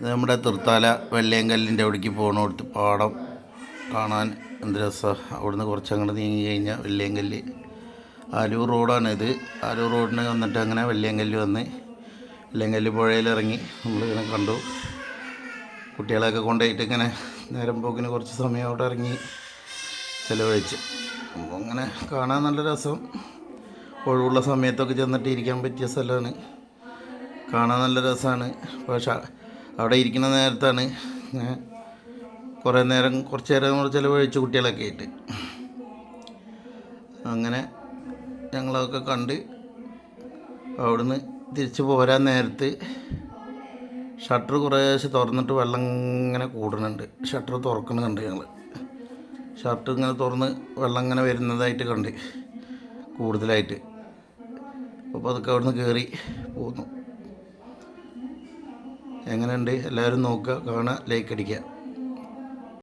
നമ്മുടെ തൃത്താല വെള്ളയങ്കല്ലിന്റെ അവിടേക്ക് പോകണോടത്ത് പാടം കാണാൻ എന്ത് രസമാണ് അവിടുന്ന് കുറച്ച് അങ്ങോട്ട് നീങ്ങി കഴിഞ്ഞാൽ വെള്ളയങ്കല്ല് ആലൂർ റോഡാണ് ഇത്. ആലൂർ റോഡിന് വന്നിട്ട് അങ്ങനെ വെള്ളയങ്കല്ല് വന്ന് വെള്ളയങ്കല്ല് പുഴയിലിറങ്ങി നമ്മളിങ്ങനെ കണ്ടു. കുട്ടികളെയൊക്കെ കൊണ്ടുപോയിട്ട് ഇങ്ങനെ നേരം പോക്കിന് കുറച്ച് സമയം അവിടെ ഇറങ്ങി ചിലവഴിച്ച്. അപ്പോൾ അങ്ങനെ കാണാൻ നല്ല രസം. ഒഴിവുള്ള സമയത്തൊക്കെ ചെന്നിട്ട് ഇരിക്കാൻ പറ്റിയ സ്ഥലമാണ് കാണാൻ നല്ല രസമാണ് പക്ഷേ അവിടെ ഇരിക്കുന്ന നേരത്താണ് ഞാൻ കുറേ നേരം കുറച്ച് നേരം നമ്മൾ ചിലവഴിച്ചു കുട്ടികളൊക്കെ ആയിട്ട്. അങ്ങനെ ഞങ്ങളതൊക്കെ കണ്ട് അവിടുന്ന് തിരിച്ചു പോരാൻ നേരത്ത് ഷട്ടർ കുറേശ്ശെ തുറന്നിട്ട് വെള്ളം ഇങ്ങനെ കൂടുന്നുണ്ട്. ഷട്ടർ തുറക്കുന്നുണ്ട് ഞങ്ങൾ ഷർട്ട് ഇങ്ങനെ തുറന്ന് വെള്ളം ഇങ്ങനെ വരുന്നതായിട്ട് കണ്ട് കൂടുതലായിട്ട്. അപ്പോൾ അതൊക്കെ അവിടുന്ന് കയറി പോന്നു. എങ്ങനെയുണ്ട്? എല്ലാവരും നോക്കുക കാണുക ലൈക്ക് അടിക്കുക.